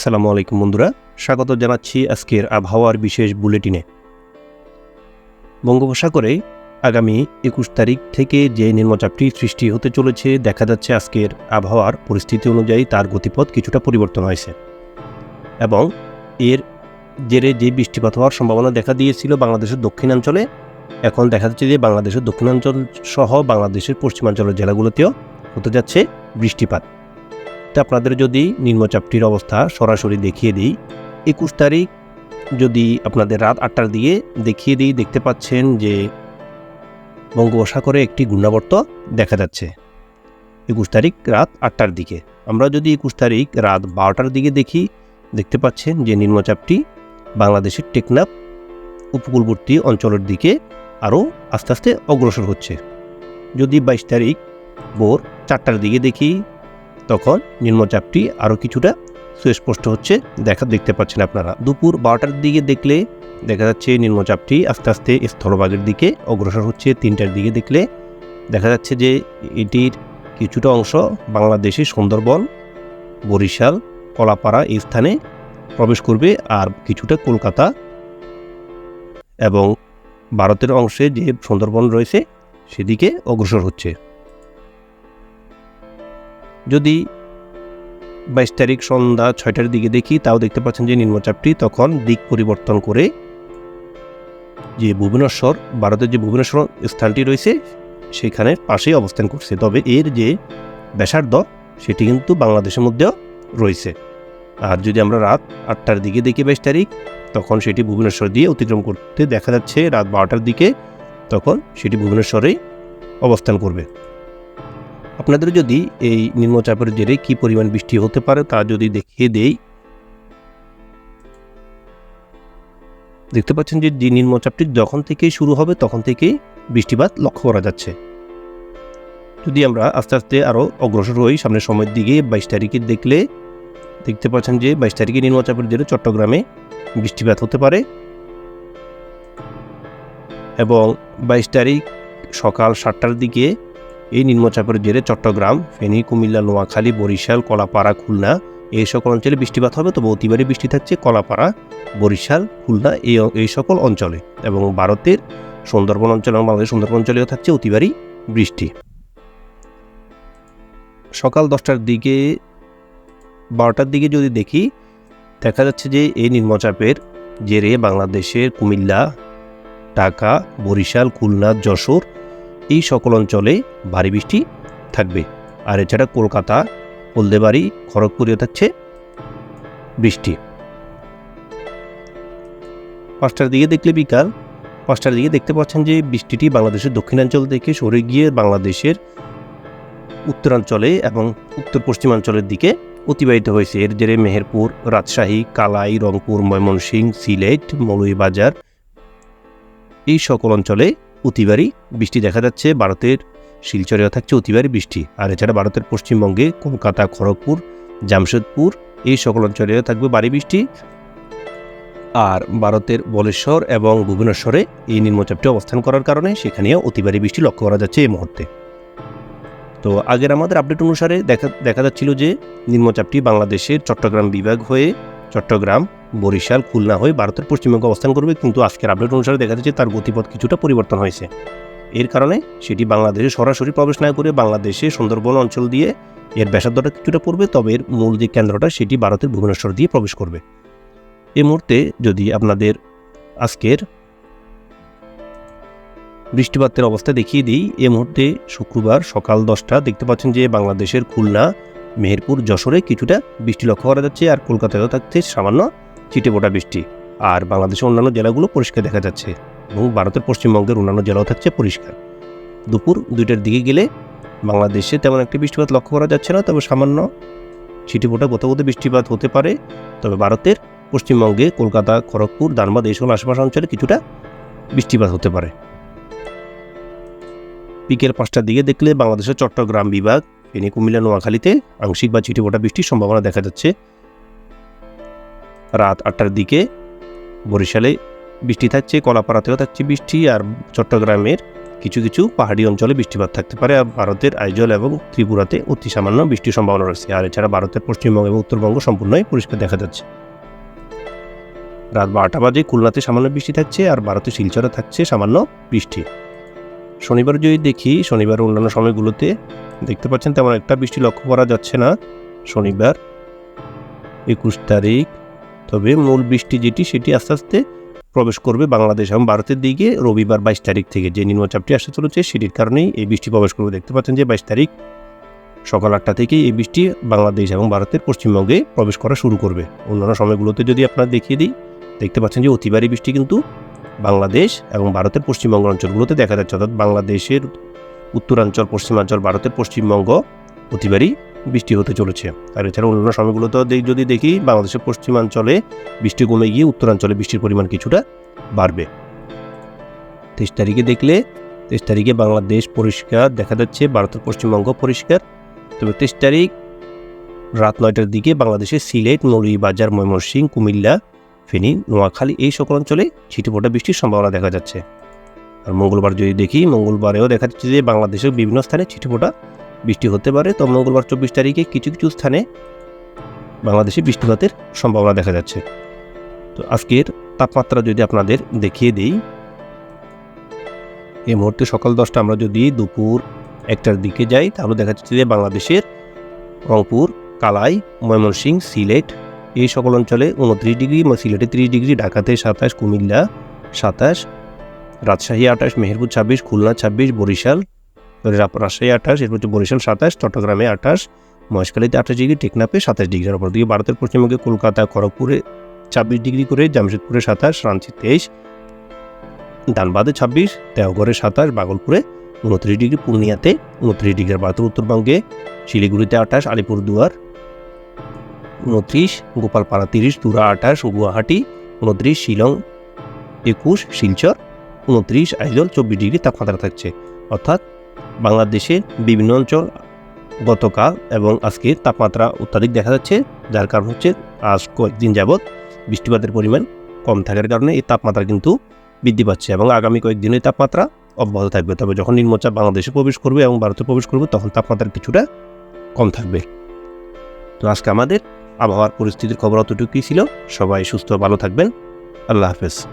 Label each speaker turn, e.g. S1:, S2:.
S1: আসসালামু আলাইকুম বন্ধুরা। স্বাগত জানাচ্ছি আজকের আবহাওয়ার বিশেষ বুলেটিনে। বঙ্গোপসাগরে আগামী একুশ তারিখ থেকে যে নিম্নচাপটি সৃষ্টি হতে চলেছে, দেখা যাচ্ছে আজকের আবহাওয়ার পরিস্থিতি অনুযায়ী তার গতিপথ কিছুটা পরিবর্তন হয়েছে। এবং এর জেরে যে বৃষ্টিপাত হওয়ার সম্ভাবনা দেখা দিয়েছিল বাংলাদেশের দক্ষিণাঞ্চলে, এখন দেখা যাচ্ছে যে বাংলাদেশের দক্ষিণাঞ্চল সহ বাংলাদেশের পশ্চিমাঞ্চলের জেলাগুলোতেও হতে যাচ্ছে বৃষ্টিপাত। তো আপনাদের যদি নিম্নচাপটির অবস্থা সরাসরি দেখিয়ে দিই, একুশ তারিখ যদি আপনাদের রাত আটটার দিকে দেখিয়ে দিই, দেখতে পাচ্ছেন যে বঙ্গোপসাগরে একটি ঘূর্ণাবর্ত দেখা যাচ্ছে। একুশ তারিখ রাত আটটার দিকে। আমরা যদি একুশ তারিখ রাত বারোটার দিকে দেখি, দেখতে পাচ্ছেন যে নিম্নচাপটি বাংলাদেশের টেকনাফ উপকূলবর্তী অঞ্চলের দিকে আরও আস্তে আস্তে অগ্রসর হচ্ছে। যদি বাইশ তারিখ ভোর চারটার দিকে দেখি তখন নিম্নচাপটি আরও কিছুটা সুস্পষ্ট হচ্ছে। দেখা, দেখতে পাচ্ছেন আপনারা। দুপুর বারোটার দিকে দেখলে দেখা যাচ্ছে নিম্নচাপটি আস্তে আস্তে স্থলভাগের দিকে অগ্রসর হচ্ছে। তিনটার দিকে দেখলে দেখা যাচ্ছে যে এটির কিছুটা অংশ বাংলাদেশের সুন্দরবন, বরিশাল, কলাপাড়া এই স্থানে প্রবেশ করবে আর কিছুটা কলকাতা এবং ভারতের অংশে যে সুন্দরবন রয়েছে সেদিকে অগ্রসর হচ্ছে। যদি বাইশ তারিখ সন্ধ্যা ছয়টার দিকে দেখি, তাও দেখতে পাচ্ছেন যে নিম্নচাপটি তখন দিক পরিবর্তন করে যে ভুবনেশ্বর, ভারতের যে ভুবনেশ্বর স্থানটি রয়েছে, সেখানে পাশেই অবস্থান করছে। তবে এর যে ব্যাসার্ধ, সেটি কিন্তু বাংলাদেশের মধ্যেও রয়েছে। আর যদি আমরা রাত আটটার দিকে দেখি বাইশ তারিখ, তখন সেটি ভুবনেশ্বর দিয়ে অতিক্রম করতে দেখা যাচ্ছে, রাত বারোটার দিকে তখন সেটি ভুবনেশ্বরেই অবস্থান করবে। আপনাদের যদি এই নিম্নচাপের জেরে কি পরিমাণ বৃষ্টি হতে পারে তা যদি দেখিয়ে দেই। দেখতে পাচ্ছেন যে নিম্নচাপটি যখন থেকে শুরু হবে তখন থেকেই বৃষ্টিপাত লক্ষ্য করা যাচ্ছে। যদি আমরা আস্তে আস্তে আরও অগ্রসর হই, সামনের সময়ের দিকে বাইশ তারিখে দেখলে দেখতে পাচ্ছেন যে, বাইশ তারিখে নিম্নচাপের জেরে চট্টগ্রামে বৃষ্টিপাত হতে পারে। এবং বাইশ তারিখ সকাল সাতটার দিকে এই নিম্নচাপের জেরে চট্টগ্রাম, ফেনী, কুমিল্লা, নোয়াখালী, বরিশাল, কলাপাড়া, খুলনা এই সকল অঞ্চলে বৃষ্টিপাত হবে। তবে অতিবারই বৃষ্টি থাকছে কলাপাড়া, বরিশাল, খুলনা এই এই সকল অঞ্চলে এবং ভারতের সুন্দরবন অঞ্চল এবং বাংলাদেশ সুন্দরবন অঞ্চলেও থাকছে অতিবারই বৃষ্টি। সকাল দশটার দিকে, বারোটার দিকে যদি দেখি, দেখা যাচ্ছে যে এই নিম্নচাপের জেরে বাংলাদেশের কুমিল্লা, ঢাকা, বরিশাল, খুলনা, যশোর এই সকল অঞ্চলে ভারী বৃষ্টি থাকবে। আর এছাড়া কলকাতা, হলদেবাড়ি, খড়গপুরেও থাকছে বৃষ্টি। পাঁচটার দিকে দেখলে বিকাল। পাঁচটার দিকে দেখতে পাচ্ছেন যে বৃষ্টিটি বাংলাদেশের দক্ষিণাঞ্চল থেকে সরে গিয়ে বাংলাদেশের উত্তরাঞ্চলে এবং উত্তর পশ্চিমাঞ্চলের দিকে অতিবাহিত হয়েছে। এর জেরে মেহেরপুর, রাজশাহী, কালাই, রংপুর, ময়মনসিংহ, সিলেট, মৌলভীবাজার এই সকল অঞ্চলে অতিবারই বৃষ্টি দেখা যাচ্ছে, ভারতের শিলচরেও থাকছে অতিবারই বৃষ্টি। আর এছাড়া ভারতের পশ্চিমবঙ্গে কলকাতা, খড়গপুর, জামশেদপুর এই সকল অঞ্চলেও থাকবে ভারী বৃষ্টি। আর ভারতের বলেশ্বর এবং ভুবনেশ্বরে এই নিম্নচাপটি অবস্থান করার কারণে সেখানেও অতিবারী বৃষ্টি লক্ষ্য করা যাচ্ছে এই মুহূর্তে। তো আগের আমাদের আপডেট অনুসারে দেখা দেখা যাচ্ছিল যে নিম্নচাপটি বাংলাদেশের চট্টগ্রাম বিভাগ হয়ে চট্টগ্রাম, বরিশাল, খুলনা হয়ে ভারতের পশ্চিমবঙ্গে অবস্থান করবে, কিন্তু আজকের আপডেট অনুসারে দেখা যাচ্ছে তার গতিপথ কিছুটা পরিবর্তন হয়েছে। এর কারণে সেটি বাংলাদেশে সরাসরি প্রবেশ না করে বাংলাদেশে সুন্দরবন অঞ্চল দিয়ে এর ব্যাসার্ধটা কিছুটা পড়বে, তবে এর মূল যে কেন্দ্রটা সেটি ভারতের ভুবনেশ্বর দিয়ে প্রবেশ করবে। এই মুহূর্তে যদি আপনাদের আজকের বৃষ্টিপাতের অবস্থা দেখিয়ে দিই, এই মুহূর্তে শুক্রবার সকাল দশটা দেখতে পাচ্ছেন যে বাংলাদেশের খুলনা মেহেরপুর, যশোরে কিছুটা বৃষ্টি লক্ষ্য করা যাচ্ছে আর কলকাতায়ও থাকছে সামান্য চিটেপোটা বৃষ্টি। আর বাংলাদেশের অন্যান্য জেলাগুলো পরিষ্কার দেখা যাচ্ছে এবং ভারতের পশ্চিমবঙ্গের অন্যান্য জেলাও থাকছে পরিষ্কার। দুপুর দুইটার দিকে গেলে বাংলাদেশে তেমন একটি বৃষ্টিপাত লক্ষ্য করা যাচ্ছে না, তবে সামান্য ছিটেফোঁটা কোথাও কোথাও বৃষ্টিপাত হতে পারে। তবে ভারতের পশ্চিমবঙ্গে কলকাতা, খড়গপুর, ধানবাদ এই সকল আশেপাশ অঞ্চলে কিছুটা বৃষ্টিপাত হতে পারে। বিকেল পাঁচটার দিকে দেখলে বাংলাদেশের চট্টগ্রাম বিভাগ ফেনী কুমিল্লা নোয়াখালীতে আংশিক বা ছিটেফোঁটা বৃষ্টির সম্ভাবনা দেখা যাচ্ছে। রাত আটটার দিকে বরিশালে বৃষ্টি থাকছে, কলাপাড়াতেও থাকছে বৃষ্টি আর চট্টগ্রামের কিছু কিছু পাহাড়ি অঞ্চলে বৃষ্টিপাত থাকতে পারে। আর ভারতের আইজল এবং ত্রিপুরাতে অতি সামান্য বৃষ্টির সম্ভাবনা রয়েছে। আর এছাড়া ভারতের পশ্চিমবঙ্গ এবং উত্তরবঙ্গ সম্পূর্ণই পরিষ্কার দেখা যাচ্ছে। রাত বারোটা বাজে খুলনাতে সামান্য বৃষ্টি থাকছে আর ভারতের শিলচরে থাকছে সামান্য বৃষ্টি। শনিবার যদি দেখি শনিবার অন্যান্য সময়গুলোতে দেখতে পাচ্ছেন তেমন একটা বৃষ্টি লক্ষ্য করা যাচ্ছে না। শনিবার একুশ তারিখ, তবে মূল বৃষ্টি যেটি, সেটি আস্তে আস্তে প্রবেশ করবে বাংলাদেশ এবং ভারতের দিকে। রবিবার বাইশ তারিখ থেকে যে নিম্নচাপটি আসতে চলেছে, সেটির কারণেই এই বৃষ্টি প্রবেশ করবে। দেখতে পাচ্ছেন যে বাইশ তারিখ সকাল আটটা থেকে এই বৃষ্টি বাংলাদেশ এবং ভারতের পশ্চিমবঙ্গে প্রবেশ করা শুরু করবে। অন্যান্য সময়গুলোতে যদি আপনারা দেখিয়ে দিই, দেখতে পাচ্ছেন যে অতিবারী বৃষ্টি কিন্তু বাংলাদেশ এবং ভারতের পশ্চিমবঙ্গ অঞ্চলগুলোতে দেখা যাচ্ছে, অর্থাৎ বাংলাদেশের উত্তরাঞ্চল, পশ্চিমাঞ্চল, ভারতের পশ্চিমবঙ্গ প্রতিবারই বৃষ্টি হতে চলেছে। আর এছাড়া অন্যান্য সময়গুলোতে যদি দেখি, বাংলাদেশের পশ্চিমাঞ্চলে বৃষ্টি কমে গিয়ে উত্তরাঞ্চলে বৃষ্টির পরিমাণ কিছুটা বাড়বে। তেইশ তারিখে দেখলে, তেইশ তারিখে বাংলাদেশ পরিষ্কার, দেখা যাচ্ছে ভারতের পশ্চিমবঙ্গ পরিষ্কার। তবে তেইশ তারিখ রাত নয়টার দিকে বাংলাদেশের সিলেট মৌলভীবাজার ময়মনসিংহ, কুমিল্লা ফেনী, নোয়াখালী এই সকল অঞ্চলে ছিটেফোঁটা বৃষ্টির সম্ভাবনা দেখা যাচ্ছে। আর মঙ্গলবার যদি দেখি, মঙ্গলবারেও দেখা যাচ্ছে যে বাংলাদেশের বিভিন্ন স্থানে ছিটেফোঁটা বৃষ্টি হতে পারে। তো মঙ্গলবার চব্বিশ তারিখে কিছু কিছু স্থানে বাংলাদেশে বৃষ্টিপাতের সম্ভাবনা দেখা যাচ্ছে। তো আজকের তাপমাত্রা যদি আপনাদের দেখিয়ে দিই, এই মুহূর্তে সকাল দশটা আমরা যদি দুপুর একটার দিকে যাই, তাহলে দেখা যাচ্ছে যে বাংলাদেশের রংপুর, কালাই, ময়মনসিংহ, সিলেট এই সকল অঞ্চলে উনত্রিশ ডিগ্রি সিলেটে ত্রিশ ডিগ্রি, ঢাকাতে সাতাশ, কুমিল্লা সাতাশ, রাজশাহী আঠাশ, মেহেরপুর ছাব্বিশ, খুলনা ছাব্বিশ, বরিশাল রাজশাহী আঠাশ, এরপর হচ্ছে বরিশাল সাতাশ, চট্টগ্রামে আঠাশ, মহেশখালীতে আঠাশ ডিগ্রি, টেকনাফে সাতাশ ডিগ্রি। অপর দিকে ভারতের পশ্চিমবঙ্গে কলকাতা, খড়গপুরে ছাব্বিশ ডিগ্রি করে, জামশেদপুরে সাতাশ রাঞ্চি তেইশ, ধানবাদে ছাব্বিশ, দেওঘরে সাতাশ, বাগলপুরে উনত্রিশ ডিগ্রি, পূর্ণিয়াতে উনত্রিশ ডিগ্রি। ভারতের উত্তরবঙ্গে শিলিগুড়িতে আঠাশ, আলিপুরদুয়ার উনত্রিশ, গোপালপাড়া তিরিশ তুরা আঠাশ গুয়াহাটি উনত্রিশ, শিলং একুশ, শিলচর, উনত্রিশ, আইজল, চব্বিশ ডিগ্রি তাপমাত্রা থাকছে। অর্থাৎ বাংলাদেশের বিভিন্ন অঞ্চল গতকাল এবং আজকে তাপমাত্রা অত্যাধিক দেখা যাচ্ছে, যার কারণ হচ্ছে আজ কয়েকদিন যাবৎ বৃষ্টিপাতের পরিমাণ কম থাকার কারণে এই তাপমাত্রা কিন্তু বৃদ্ধি পাচ্ছে এবং আগামী কয়েকদিনের তাপমাত্রা অব্যাহত থাকবে। তবে যখন নিম্নচাপ বাংলাদেশে প্রবেশ করবে এবং ভারতে প্রবেশ করবে, তখন তাপমাত্রা কিছুটা কম থাকবে। তো আজকে আমাদের আবহাওয়ার পরিস্থিতির খবর অতটুকুই ছিল। সবাই সুস্থ ভালো থাকবেন। আল্লাহ হাফেজ।